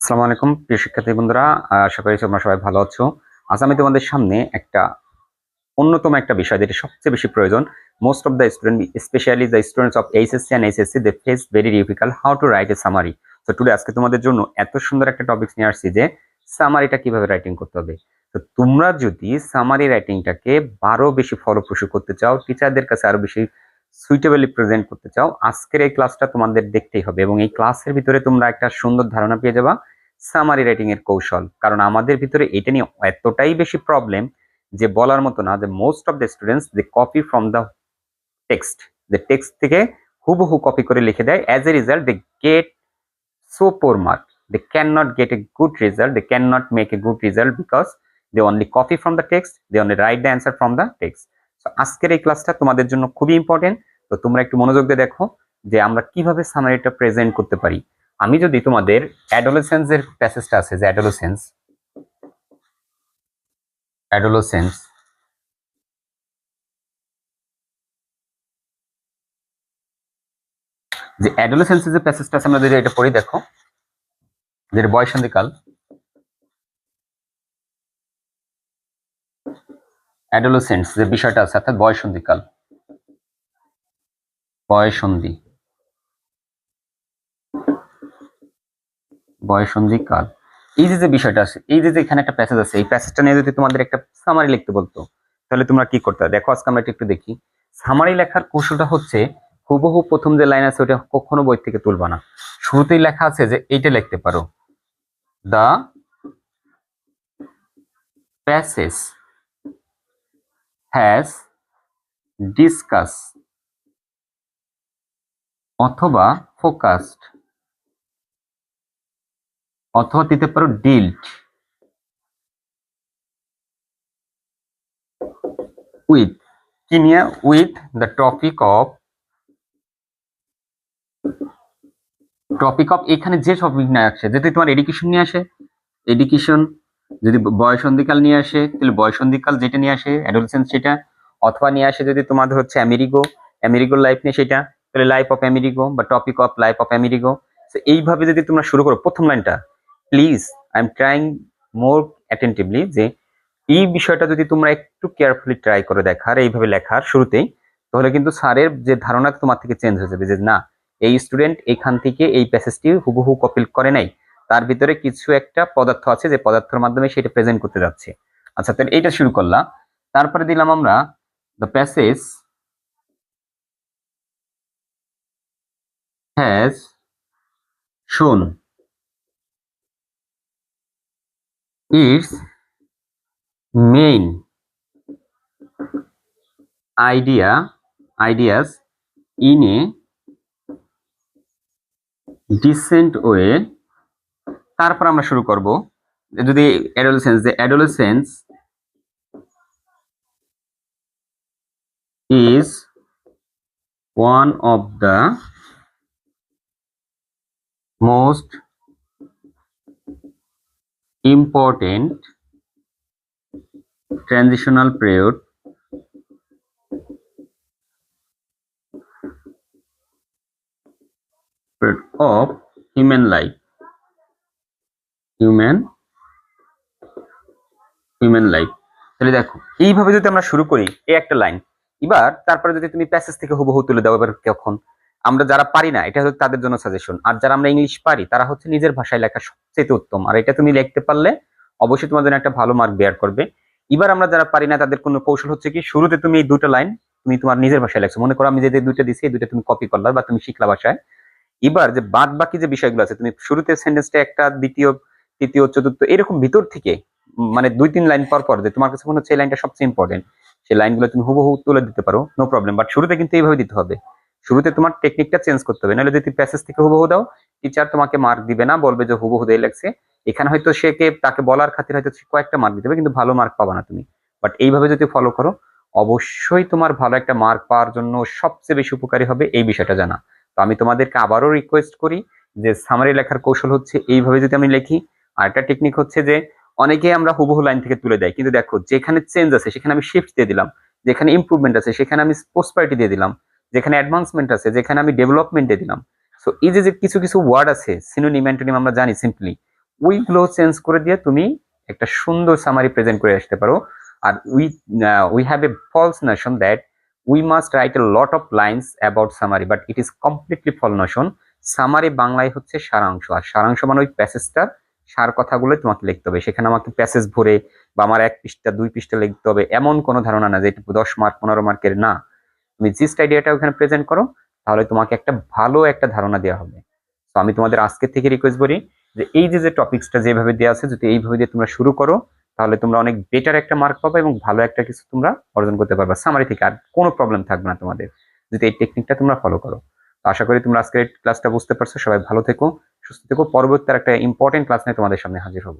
আসসালামু আলাইকুম, প্রিয় শিক্ষার্থী বন্ধুরা। আশা করি তোমরা সবাই ভালো আছো। আজ আমি তোমাদের সামনে একটা অন্যতম একটা বিষয় যেটা সবচেয়ে বেশি প্রয়োজন। Most of the student specially the students of HSC and HSC they face very difficult how to write a summary তো টুডে আজকে তোমাদের জন্য এত সুন্দর একটা টপিক নিয়ে আসছি যে সামারিটা কীভাবে রাইটিং করতে হবে। তো তোমরা যদি সামারি রাইটিংটাকে বারো বেশি ফলপ্রসূ করতে চাও টিচারদের কাছে আরও বেশি সুইটেবলি প্রেজেন্ট করতে চাও, আজকের এই ক্লাসটা তোমাদের দেখতেই হবে এবং এই ক্লাসের ভিতরে তোমরা একটা সুন্দর ধারণা পেয়ে যাবা সামারি রাইটিং এর কৌশল। কারণ আমাদের ভিতরে এটা নিয়ে এতটাই বেশি প্রবলেম যে বলার মতো না, যে most of the students they copy from the text যে টেক্সট থেকে হুবহু কপি করে লিখে দেয়। As a result they get so poor mark they can not get a good result they can not make a good result because they only copy from the text they only write the answer from the text আজকের এই ক্লাসটা তোমাদের জন্য খুবই important তো তোমরা একটু মনোযোগ দিয়ে দেখো যে আমরা কীভাবে সামারিটা প্রেজেন্ট করতে পারি। আমি যদি তোমাদের অ্যাডোলেসেন্স এর প্যাসেজটা আছে, যে অ্যাডোলেসেন্স অ্যাডোলেসেন্স যে অ্যাডোলেসেন্স যে প্যাসেজটা আছে, আমরা যদি এটা পড়ি, দেখো, যেটা বয়সন্ধিকাল অ্যাডোলেসেন্স যে বিষয়টা আছে, অর্থাৎ বয়সন্ধিকাল। বয়সন্ধি। বয়সন্ধি কাল এই যে যে বিষয়টা আছে, এই যে এখানে একটা প্যাসেজ আছে, এই প্যাসেজটা নিয়ে যদি তোমাদের একটা সামারি লিখতে বলতো, তাহলে তোমরা কি করতে দেখো, আজকে আমরা একটু দেখি। সামারি লেখার কৌশলটা হচ্ছে, হুবহু প্রথম যে লাইন আছে ওটা কখনো বই থেকে তুলবা না। শুরুতেই লেখা আছে যে, এইটা লিখতে পারো। দা প্যাসেজ হ্যাজ ডিসকাস অথবা ফোকাসড অথবা দিতে পারো ডিল্ট উইথ কি নিয়ে? With the topic of topic of এখানে যে টপিক নিয়ে আসে যদি তোমার এডুকেশন নিয়ে আসে এডুকেশন যদি বয়সন্ধিকাল নিয়ে আসে, তাহলে বয়সন্ধিকাল যেটা নিয়ে আসে অ্যাডোলসেন্স সেটা, অথবা নিয়ে আসে যদি তোমাদের হচ্ছে আমেরিগো আমেরিগোর লাইফ নিয়ে সেটা, তাহলে লাইফ অফ আমেরিগো বা topic of life of Amerigo এইভাবে যদি তোমরা শুরু করো, প্রথম লাইনটা please I am trying more attentively যে, এই বিষয়টা যদি তোমরা একটু কেয়ারফুলি ট্রাই করে দেখার এইভাবে লেখার শুরুতেই, তাহলে কিন্তু স্যারের যে ধারণা তোমার থেকে চেঞ্জ হয়ে যাবে যে, না, এই স্টুডেন্ট এখান থেকে এই প্যাসেজটি হুবহু কপিল করে নাই। তার ভিতরে কিছু একটা পদার্থ আছে যে পদার্থের মাধ্যমে সেটা প্রেজেন্ট করতে যাচ্ছে। আচ্ছা তাহলে এটা শুরু করলাম। তারপরে দিলাম আমরা the passage has shown its main idea ideas in a decent way তারপর আমরা শুরু করব। যদি অ্যাডোলেসেন্স যে adolescence is one of the most important transitional period of human life. Human. Human life তাহলে দেখো, এইভাবে যদি আমরা শুরু করি, এই একটা লাইন এবার তারপরে যদি তুমি প্যাসেজ থেকে হুবহু তুলে দাও, এবার কখন? আমরা যারা পারি না, এটা হচ্ছে তাদের জন্য সাজেশন আর যারা আমরা ইংলিশ পারি, তারা হচ্ছে নিজের ভাষায় লেখা সবচেয়ে উত্তম। আর এটা তুমি লিখতে পারলে, অবশ্যই তোমার জন্য একটা ভালো মার্ক বেয়ার করবে। এবার আমরা যারা পারি না, তাদের কোনো কৌশল হচ্ছে কি, শুরুতে তুমি এই দুটো লাইন তুমি তোমার নিজের ভাষায় লেখছো। মনে করো আমি যে দুইটা দিছি, এই দুইটা তুমি কপি করলা বা তুমি শিখলা ভাষায়। এবার যে বাদ বাকি যে বিষয়গুলো আছে, তুমি শুরুতে সেন্টেন্সটা একটা, দ্বিতীয় তৃতীয়, চতুর্থ, এরকম ভিতর থেকে মানে দুই, তিন লাইন পর পর যে তোমার কাছে মনে হচ্ছে এই লাইনটা সবচেয়ে ইম্পর্টেন্ট সেই লাইনগুলো তুমি হুবহু তুলে দিতে পারো নো প্রবলেম বাট শুরুতে কিন্তু এইভাবে দিতে হবে। শুরুতে তোমার টেকনিকটা চেঞ্জ করতে হবে, নাহলে যদি প্যাসেজ থেকে হুবহু দাও টিচার তোমাকে মার্ক দিবে না, বলবে যে হুবহু দিয়ে লাগছে এখানে হয়তো সে কে, তাকে বলার খাতির হয়তো কয়েকটা মার্ক দিতে হবে, কিন্তু ভালো মার্ক পাবা না তুমি। বাট এইভাবে যদি ফলো করো, অবশ্যই তোমার ভালো একটা মার্ক পাওয়ার জন্য সবচেয়ে বেশি উপকারী হবে এই বিষয়টা জানা। তো আমি তোমাদেরকে আবারও রিকোয়েস্ট করি যে সামারি লেখার কৌশল হচ্ছে এইভাবে যদি আমি লিখি আর একটা টেকনিক হচ্ছে যে অনেকে আমরা হুবহু লাইন থেকে তুলে দেয়। কিন্তু দেখো, যেখানে চেঞ্জ আছে, সেখানে আমি শিফট দিয়ে দিলাম। যেখানে ইমপ্রুভমেন্ট আছে, সেখানে আমি প্রসপারিটি দিয়ে দিলাম। যেখানে অ্যাডভান্সমেন্ট আছে, যেখানে আমি ডেভেলপমেন্ট দিয়ে দিলাম। সো এই যে যে কিছু কিছু ওয়ার্ড আছে সিনোনিম অ্যান্টোনিম আমরা জানি সিম্পলি ওইগুলো চেঞ্জ করে দিয়ে তুমি একটা সুন্দর সামারি প্রেজেন্ট করে আসতে পারো। আর we we have a false notion that we must write a lot of lines about summary but it is completely false notion summary বাংলায় হচ্ছে সারাংশ, আর সারাংশ মানে ওই প্যাসেজটা সার কথাগুলো তোমাকে লিখতে হবে। সেখানে আমাকে প্যাসেজ ভরে বা আমার এক পৃষ্ঠা, দুই পৃষ্ঠা লিখতে হবে, এমন কোনো ধারণা না যে দশ মার্ক পনেরো মার্কের না। তুমি জিস্ট আইডিয়াটা ওখানে প্রেজেন্ট করো, তাহলে তোমাকে একটা ভালো একটা ধারণা দেওয়া হবে। তো আমি তোমাদের আজকে থেকে রিকোয়েস্ট করি যে এই যে যে টপিক্সটা যেভাবে দেওয়া আছে, যদি এইভাবে দিয়ে তোমরা শুরু করো, তাহলে তোমরা অনেক বেটার একটা মার্ক পাবে এবং ভালো একটা কিছু তোমরা অর্জন করতে পারবে। সামারি থেকে আর কোনো প্রবলেম থাকবে না তোমাদের। যদি এই টেকনিকটা তোমরা ফলো করো। আশা করি তোমরা আজকের ক্লাসটা বুঝতে পারছ। সবাই ভালো থেকো। সুস্থ থেকো। পরবর্তী একটা ইম্পর্টেন্ট ক্লাস নিয়ে তোমাদের সামনে হাজির হব।